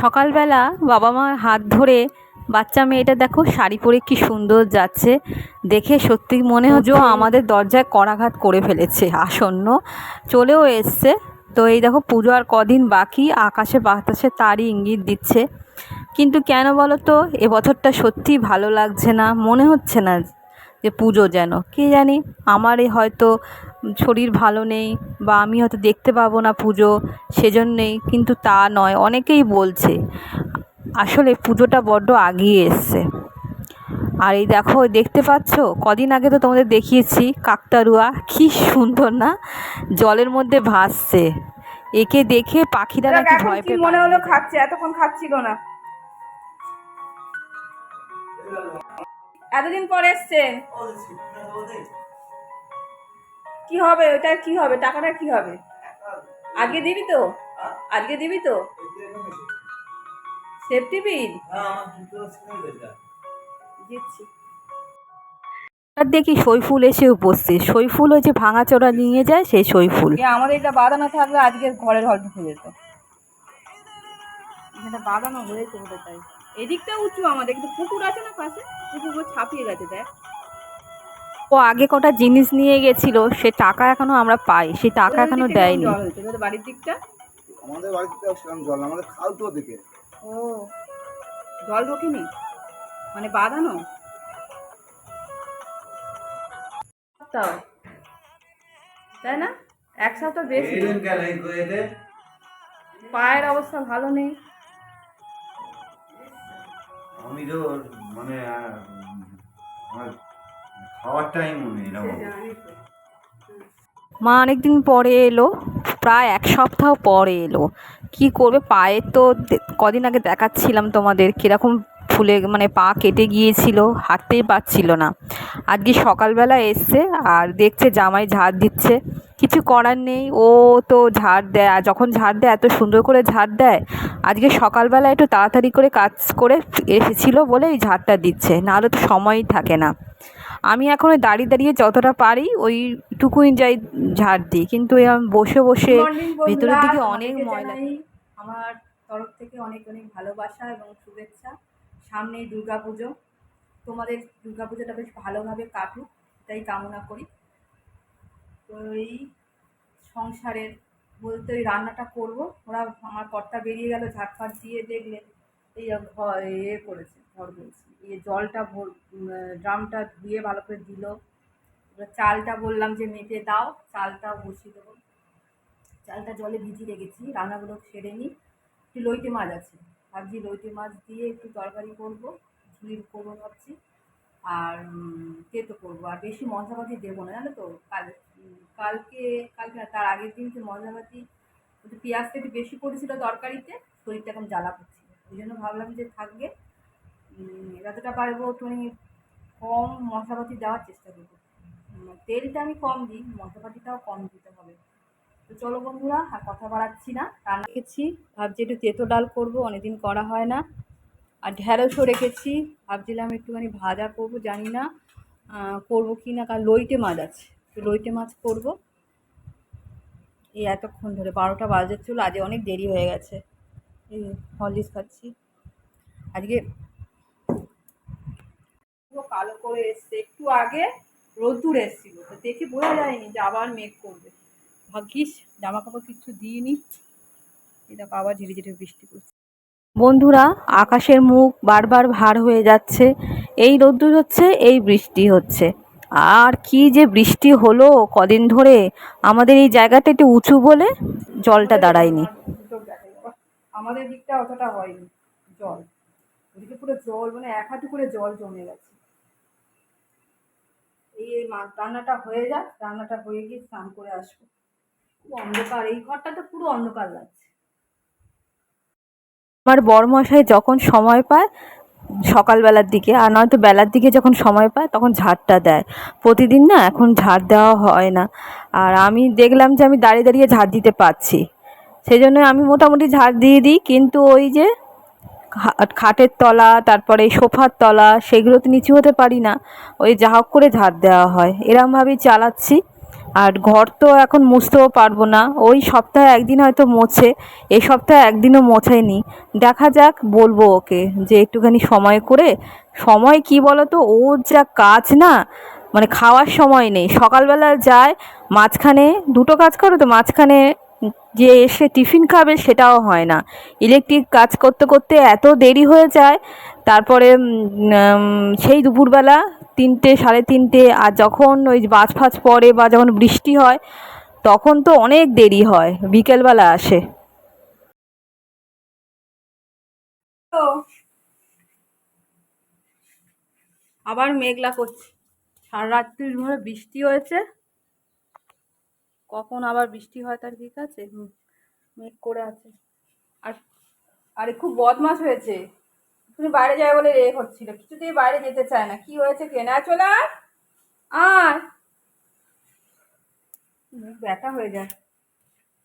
সকালবেলা বাবা মার হাত ধরে, বাচ্চা মেয়েটা দেখো শাড়ি পরে কি সুন্দর যাচ্ছে। দেখে সত্যি মনে হচ্ছে আমাদের দরজায় করাঘাত করে ফেলেছে, আসন্ন। চলেও এসছে। তো এই দেখো পুজো আর কদিন বাকি, আকাশে বাতাসে তারই ইঙ্গিত দিচ্ছে। কিন্তু কেন বলো তো এবছরটা সত্যিই ভালো লাগছে না, মনে হচ্ছে না যে পুজো যেন, কে জানি। আমারই হয়তো শরীর ভালো নেই বা আমি হয়তো দেখতে পাবো না পুজো সেজন্যেই কিন্তু তা নয় অনেকেই বলছে। আসলে পুজোটা বড্ড আগিয়ে এসছে। আর এই দেখো দেখতে পাচ্ছ? কদিন আগে তো তোমাদের দেখিয়েছি কাকতারুয়া কি সুন্দর না? জলের মধ্যে ভাসছে। একে দেখে পাখিরা নাকি ভয় পেয়ে মনে হলো খাচ্ছে? এতক্ষণ খাচ্ছিল না। এতদিন পরে এসছে। কি হবে? ওটা কি হবে? টাকাটা কি হবে? আজকে দিবি তো? আজকে দিবি তো? সেফটি বিল দিচ্ছি। দেখি সইফুল এসে উপস্থিত। সইফুল ওই যে ভাঙাচোরা নিয়ে যায় সেই সইফুল আমাদের এটা বাঁধানো থাকলে আজকে ঘরের হল ঢুকে যেত এখানে বাঁধানো হয়েছে তাই। এদিকটা উঁচু আমাদের কিন্তু পুকুর আছে না পাশে? পুকুরগুলো ছাপিয়ে গেছে দেখ। ও আগে কটা জিনিস নিয়ে গেছিল সে টাকা এখনও আমরা পাই সেই টাকা এখনও দেয়নি। বাড়ির দিকটা? আমাদের বাড়িতে সেরকম জল না, আমাদের খাল তো দিকে ও জল ঢোকেনি? মানে বাঁধানো? তাই না? এক সপ্তাহ বেশি। পায়ের অবস্থা ভালো নেই। আমি তো মানে এরকম মা অনেকদিন পরে এলো প্রায় এক সপ্তাহ পরে এলো। কি করবে পায়ে তো কদিন আগে দেখাচ্ছিলাম তোমাদের কীরকম ফুলে মানে পা কেটে গিয়েছিল হাঁটতেই পারছিল না। আজকে সকালবেলা এসছে আর দেখছে জামাই ঝাড় দিচ্ছে। কিছু করার নেই ও তো ঝাড় দেয় আর যখন ঝাড় দেয় এত সুন্দর করে ঝাড় দেয় আজকে সকালবেলা একটু তাড়াতাড়ি করে কাজ করে এসেছিল বলে এই ঝাড়টা দিচ্ছে নাহলে তো সময়ই থাকে না। আমি এখন ওই দাঁড়িয়ে দাঁড়িয়ে যতটা পারি ওইটুকুই যাই ঝাড় দিই। কিন্তু বসে বসে ভেতরের দিকে অনেক ময়লা আমার তরফ থেকে অনেক অনেক ভালোবাসা এবং শুভেচ্ছা। সামনেই দুর্গা পুজো তোমাদের দুর্গা পুজোটা বেশ ভালোভাবে কাটুক তাই কামনা করি। তো এই সংসারের বলতে ওই রান্নাটা করব। ওরা আমার কর্তা বেরিয়ে গেল ঝাটফাট দিয়ে দেখলে এই ঘর ইয়ে করেছে ঘর বলছি। ইয়ে জলটা ভর ড্রামটা ধুয়ে ভালো করে দিল। চালটা বললাম যে মেপে দাও চালটাও বসিয়ে দেবো। চালটা জলে ভিজিয়ে রেখেছি রান্নাগুলো সেরে নিই। একটু লইটে মাছ আছে ভাবছি লইটে মাছ দিয়ে একটু তরকারি করব ঝুড়ি করব ভাবছি আর তেতো করব। আর বেশি মশলাপাতি দেবো না জানো তো? কাল কালকে কালকে না, তার আগের দিনকে মশলাপাতি একটু পেঁয়াজটা একটু বেশি পড়েছিল তরকারিতে শরীরটা এখন জ্বালা করছিল ওই জন্য ভাবলাম যে থাকবে যতটা পারব একটুখানি কম মশলাপাতি দেওয়ার চেষ্টা করব। তেলটা আমি কম দিই, মশলাপাতিটাও কম দিতে হবে। তো চলো বন্ধুরা, আর কথা বাড়াচ্ছি না। রান্না রেখেছি ভাবছি একটু তেতো ডাল করব, অনেকদিন করা হয় না। আর ঢ্যাঁড়সও রেখেছি, ভাবছিলাম একটুখানি ভাজা করব, জানি না করব কি না, কারণ লইটে মাছ আছে। তো লইটে মাছ করব। এই এতক্ষণ ধরে, বারোটা বাজার চলো, আজ অনেক দেরি হয়ে গেছে। এই হরলিক্স খাচ্ছি। আজকে পুরো কালো করে এসছে। একটু আগে রোদ্দুর এসছিল, তো দেখে বোঝা যায়নি যে আবার মেঘ করবে। ভাগ্যিস জামা কাপড় কিছু দিইনি। এটা আবার ঝিরে ঝিরে বৃষ্টি পড়ছে। বন্ধুরা, আকাশের মুখ বারবার ভার হয়ে যাচ্ছে। এই রোদ্দুর হচ্ছে, এই বৃষ্টি হচ্ছে। আর কি যে বৃষ্টি হলো কদিন ধরে, আমাদের এই জায়গাটা একটু উঁচু বলে জলটা দাঁড়ায়নি। আমাদের দিকটা অতটা হয়নি, জল। ওদিকে পুরো জল মানে এক হাঁটু করে জল জমে গেছে। রান্নাটা হয়ে যাক, রান্নাটা হয়ে গিয়ে স্নান করে আসব। অন্ধকার, এই ঘরটা তো পুরো অন্ধকার লাগছে। আমার বড়মশাই যখন সময় পায় সকালবেলার দিকে, আর নয়তো বেলার দিকে যখন সময় পায়, তখন ঝাড়টা দেয়। প্রতিদিন না এখন ঝাড় দেওয়া হয় না। আর আমি দেখলাম যে আমি দাঁড়িয়ে দাঁড়িয়ে ঝাড় দিতে পারছি। সেই জন্য আমি মোটামুটি ঝাড় দিয়ে দিই, কিন্তু ওই যে খাটের তলা, তারপরে সোফার তলা, সেগুলো তো নিচু হতে পারি না। ওই যা হোক করে ঝাড় দেওয়া হয়। এরমভাবেই চালাচ্ছি। আর ঘর তো এখন মুছতেও পারব না। ওই সপ্তাহে একদিন হয়তো মোছে এই সপ্তাহে একদিনও মোছায়নি দেখা যাক, বলব ওকে যে একটুখানি সময় করে। সময় কি বলো তো ওর যা কাজ না মানে খাওয়ার সময় নেই। সকালবেলা যায়, মাঝখানে, দুটো কাজ করো তো, মাঝখানে যে এসে টিফিন খাবে সেটাও হয় না। ইলেকট্রিক কাজ করতে করতে এত দেরি হয়ে যায়, তারপরে সেই দুপুরবেলা তিনটে, সাড়ে তিনটে, আর যখন ওই বাজ ফাজ পড়ে বা যখন বৃষ্টি হয়, তখন তো অনেক দেরি হয়, বিকেলবেলা আসে। আবার মেঘলা করছে। সারা রাত্রির ধরে বৃষ্টি হয়েছে। কখন আবার বৃষ্টি হয় তার ঠিক আছে? মেঘ করে আছে। আর, আরে খুব বদমাস হয়েছে। তুমি বাইরে যাবে বলে রে হচ্ছিল। কিছুতেই বাইরে যেতে চায় না। কি হয়েছে কে না? চলে মুখ ব্যথা হয়ে যায়।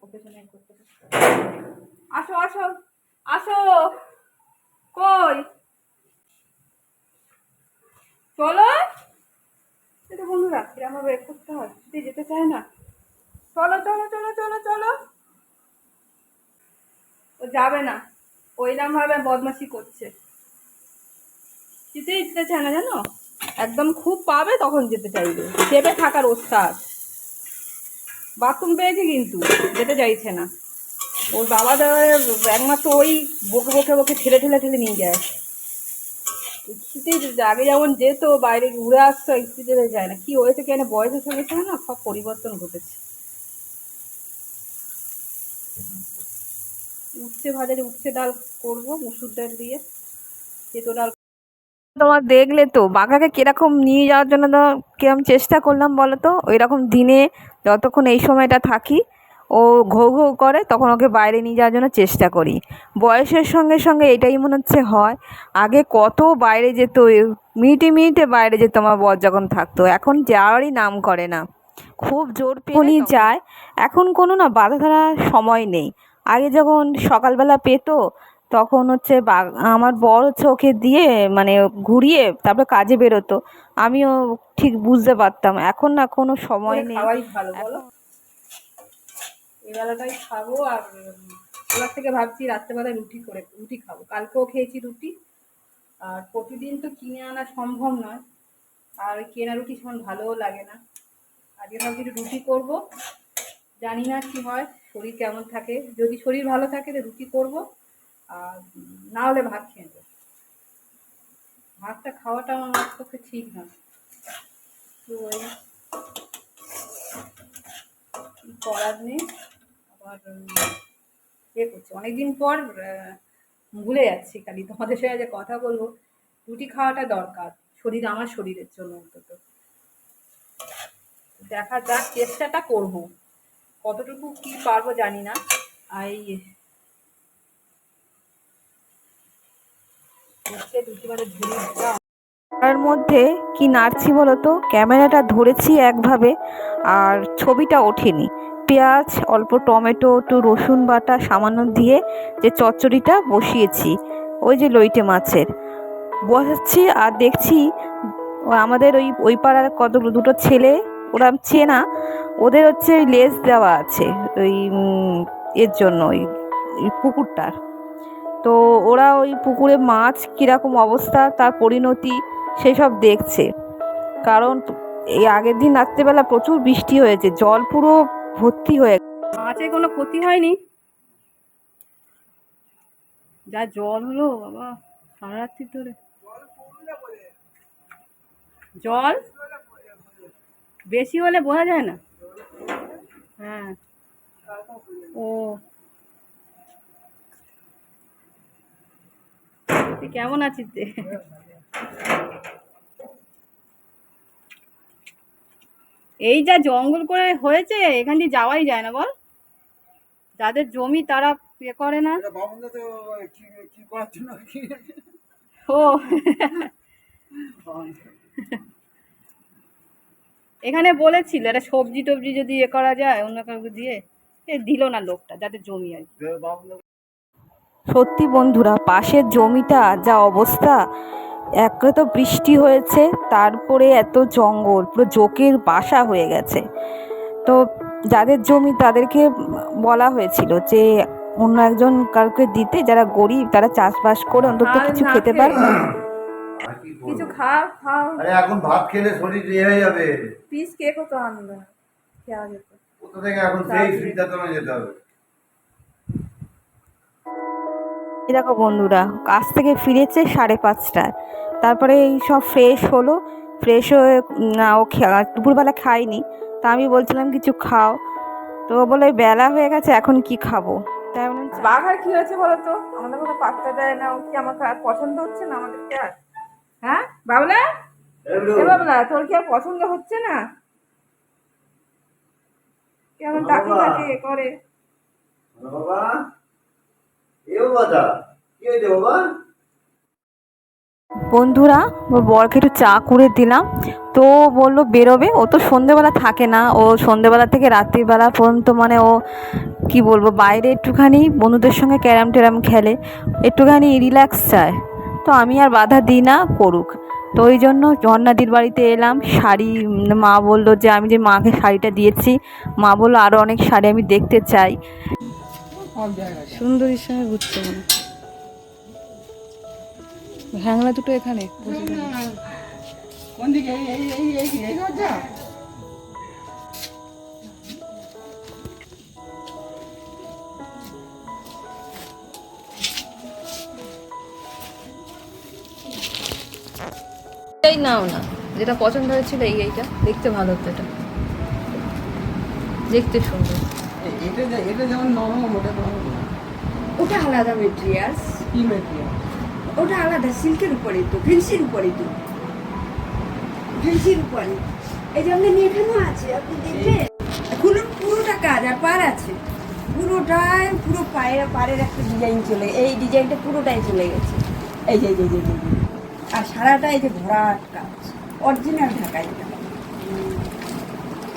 ওকে করতে। আসো আসো আসো। কই? চলো। এটা বন্ধুরা কিরম বের করতে হয়। যেতে চায় না। চলো চলো চলো চলো চলো। ও যাবে না। ওইরকম ভাবে বদমাশি করছে। যেতে চায় না জানো? একদম খুব পাবে তখন যেতে চাইবে। চেপে থাকার ওস্তাদ। বাথরুম পেয়েছে কিন্তু, যেতে চাইছে না। ওর বাবা একমাত্র ওই বকে বকে বকে ঠেলে ঠেলে ঠেলে নিয়ে যায়। আগে যেমন যেত, বাইরে ঘুরে আসতো যেতে যায় না। কি হয়েছে কেন? বয়সের সঙ্গে না সব পরিবর্তন ঘটেছে। উচ্ছে ভাজার উচ্ছে ডাল করব মুসুর ডাল দিয়ে তেতো ডাল তোমার দেখলে তো বাঘাকে কীরকম নিয়ে যাওয়ার জন্য তো কীরকম চেষ্টা করলাম বলো তো ওই রকম দিনে যতক্ষণ এই সময়টা থাকি ও ঘৌ ঘৌ করে তখন ওকে বাইরে নিয়ে যাওয়ার জন্য চেষ্টা করি। বয়সের সঙ্গে সঙ্গে এটাই মনে হচ্ছে হয় আগে কত বাইরে যেত মিনিটে মিনিটে বাইরে যেত আমার বর যখন থাকতো এখন যাওয়ারই নাম করে না। খুব জোর পেয়ে যায়। এখন কোনো না বাধা ধরার সময় নেই। আগে যখন সকালবেলা পেতো তখন হচ্ছে আমার বর হচ্ছে ওকে দিয়ে মানে ঘুরিয়ে তারপরে কাজে বেরোতো। আমিও ঠিক বুঝতে পারতাম। এখন না কোনো সময় নেই। ভালো বলো? এবেলাটাই খাব আর এবার থেকে ভাবছি রাত্রেবেলায় রুটি করে রুটি খাব। কালকেও খেয়েছি রুটি। আর প্রতিদিন তো কিনে আনা সম্ভব নয়। আর কেনা রুটি সেমন ভালোও লাগে না। আজকে ভাবছি রুটি করব। জানি না কি হয়। শরীর কেমন থাকে? যদি শরীর ভালো থাকে তো রুটি করব। আর না হলে ভাত খেয়ে নেব। ভাতটা খাওয়াটা আমার পক্ষে ঠিক না। তো করার নেই? আবার ইয়ে করছে। অনেকদিন পর ভুলে যাচ্ছি খালি। তোমাদের সঙ্গে যে কথা বলব। রুটি খাওয়াটা দরকার। শরীর আমার শরীরের জন্য অন্তত। দেখা যাক, চেষ্টাটা করব। কতটুকু কি পারব জানি না। ঝুড়ি তার মধ্যে কি নাড়ছি বলতো? ক্যামেরাটা ধরেছি একভাবে, আর ছবিটা ওঠেনি। পেঁয়াজ, অল্প টমেটো, একটু রসুন বাটা সামান্য দিয়ে যে চচ্চড়িটা বসিয়েছি, ওই যে লইটে মাছের। বসাচ্ছি আর দেখছি আমাদের ওই ওই পাড়ার কত, দুটো ছেলে ওরা চেনা, ওদের হচ্ছে লেজ দেওয়া আছে ওই এর জন্য ওই পুকুরটার। তো ওরা ওই পুকুরে মাছ কীরকম অবস্থা, তার পরিণতি সেসব দেখছে। কারণ এই আগের দিন রাত্রেবেলা প্রচুর বৃষ্টি হয়েছে, জল পুরো ভর্তি হয়ে মাছের কোনো ক্ষতি হয়নি? যা জল হলো, বাবা সারা রাত্রি ধরে। জল? বেশি হলে বোঝা যায় না। হ্যাঁ। ও। তুই কেমন আছিস রে? এই যা জঙ্গল করে হয়েছে এখান দিয়ে যাওয়াই যায় না বল। যাদের জমি তারা ইয়ে করে না। ও। এখানে বলেছিল একটা সবজি টবজি যদি ইয়ে করা যায় অন্য কাউকে দিয়ে এ দিল না লোকটা যাদের জমি আর। সত্যি বন্ধুরা পাশের জমিটা যা অবস্থা একে তো বৃষ্টি হয়েছে তারপরে এত জঙ্গল পুরো জোকের বাসা হয়ে গেছে তো যাদের জমি তাদেরকে বলা হয়েছিল যে অন্য একজন কাউকে দিতে যারা গরিব তারা চাষবাস করে অন্তত কিছু খেতে পারবে? কিছু খাও খাও। আরে এখন ভাত খেলে শরীর ইয়ে হয়ে যাবে। পিস কেকও তো আনবে? খেয়া যেত কোথা থেকে এখন সেই সিদ্ধান্তনে যেতে হবে? দেখো বন্ধুরা কাজ থেকে ফিরেছে সাড়ে পাঁচটায়। তারপরে এই সব ফ্রেশ হলো। ফ্রেশ হয়ে না ও খা- দুপুরবেলা খাইনি তা আমি বলছিলাম কিছু খাও। তো ও বলে বেলা হয়ে গেছে এখন কি খাব? তাই বাঘার কি হয়েছে বলো তো? আমাদের কোনো পাত্তা দেয় না। ও কি আমার আর পছন্দ হচ্ছে না আমাদেরকে আর? হ্যাঁ বাবলা? এ বাবলা তোর কি আর পছন্দ হচ্ছে না? কেমন তাকে বাবা। তাকে করে? বাবা। এ বাবা কি হয়েছে বাবা? বন্ধুরা ওর বরকে একটু চা করে দিলাম। তো বলল বেরোবে। ও তো সন্ধেবেলা থাকে না। ও সন্ধেবেলা থেকে রাত্রিবেলা পর্যন্ত মানে ও কি বলব বাইরে একটুখানি বন্ধুদের সঙ্গে ক্যারাম ট্যারাম খেলে। একটুখানি রিল্যাক্স চায়। তো আমি আর বাধা দিই না করুক তো ওই জন্য ঝর্ণাদির বাড়িতে এলাম শাড়ি মা বলল যে আমি যে মাকে শাড়িটা দিয়েছি মা বলল আরও অনেক শাড়ি আমি দেখতে চাই সুন্দরীর সঙ্গে ঘুরছে মনে হ্যাংলা দুটো এখানে কোন দিকে এই এই এই এই এই দরজা এই নাও না। যেটা পছন্দ হয়েছিল এই এইটা। দেখতে ভালো হতো এটা। দেখতে সুন্দর। ওটা আলাদা। মেটেরিয়ালস মেটেরিয়াল ওটা আলাদা সিল্কের উপরে তো ফেন্সির উপরে তো। ফেন্সির উপরে এই জন্য এখানেও আছে আপনি দেখবেন? এখনও পুরোটা কাজ আর পার আছে। পুরোটাই পুরো পায়ের পাড়ের একটা ডিজাইন চলে এই ডিজাইনটা পুরোটাই চলে গেছে। এই যে এই যে, এই যে, এই যে। আর সারাটা এই যে ভরাট কাজ অরিজিনাল ঢাকা এটা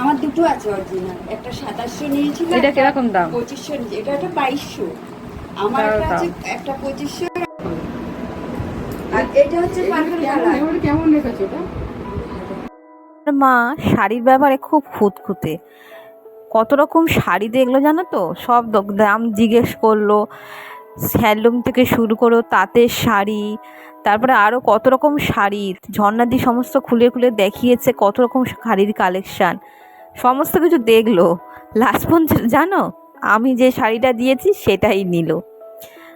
আমার দুটো আছে অরিজিনাল একটা সাতাশশো নিয়েছিল এটা কীরকম দাম? পঁচিশশো নিয়েছি এটা একটা বাইশশো। আমার একটা। একটা পঁচিশশো আর এটা হচ্ছে কেমন কালার। এবারে কেমন রেখেছো ওটা? আমার মা শাড়ির ব্যাপারে খুব খুঁতখুঁতে। কত রকম শাড়ি দেখল জানো তো? সব দাম জিজ্ঞেস করল। হ্যান্ডলুম থেকে শুরু করো তাঁতের শাড়ি তারপরে আরও কত রকম শাড়ি ঝর্ণাদি সমস্ত খুলে খুলে দেখিয়েছে কত রকম শাড়ির কালেকশান সমস্ত কিছু দেখল। লাস্ট পর্যন্ত জানো? আমি যে শাড়িটা দিয়েছি সেটাই নিল।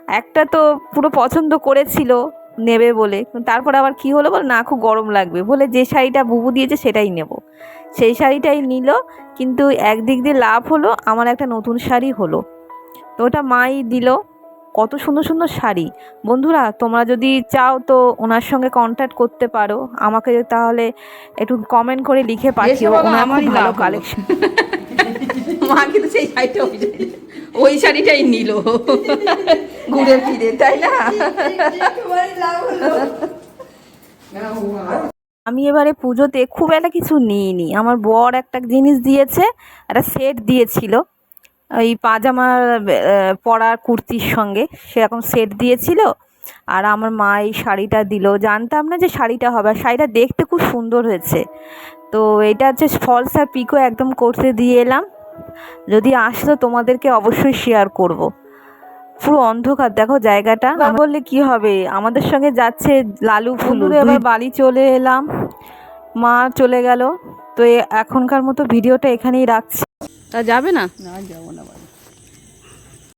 একটা তো পুরো পছন্দ করেছিল, নেবে বলে। তারপর আবার কি হলো বল? না, খুব গরম লাগবে। বলে যে শাড়িটা বুবু দিয়েছে সেটাই নেব। সেই শাড়িটাই নিল, কিন্তু একদিক দিয়ে লাভ হলো, আমার একটা নতুন শাড়ি হলো। তো ওটা মাই দিল। কত সুন্দর সুন্দর শাড়ি। বন্ধুরা তোমরা যদি চাও তো ওনার সঙ্গে কন্ট্যাক্ট করতে পারো। আমাকে তাহলে একটু কমেন্ট করে লিখে পাঠিও। ওনার খুব ভালো কালেকশন মা কিন্তু সেই শাড়িটা ওই ওই শাড়িটাই নিল। ঘুরে ফিরে তাই না? আমি এবারে পুজোতে খুব একটা কিছু নিইনি। আমার বর একটা জিনিস দিয়েছে একটা সেট দিয়েছিল। ওই পাজামা পরার কুর্তির সঙ্গে সেরকম সেট দিয়েছিল। আর আমার মা এই শাড়িটা দিল। জানতাম না যে শাড়িটা হবে। আর শাড়িটা দেখতে খুব সুন্দর হয়েছে। তো এটা হচ্ছে ফলস আর পিকো একদম করতে দিয়ে এলাম। যদি আসতো তোমাদেরকে অবশ্যই শেয়ার করব। পুরো অন্ধকার। দেখো জায়গাটা। বললে কি হবে? আমাদের সঙ্গে যাচ্ছে লালু ফুলু। এবার বাড়ি চলে এলাম। মা চলে গেল। তো এ- এখনকার মতো ভিডিওটা এখানেই রাখছি। তা যাবে না? না যাব না বাড়ি।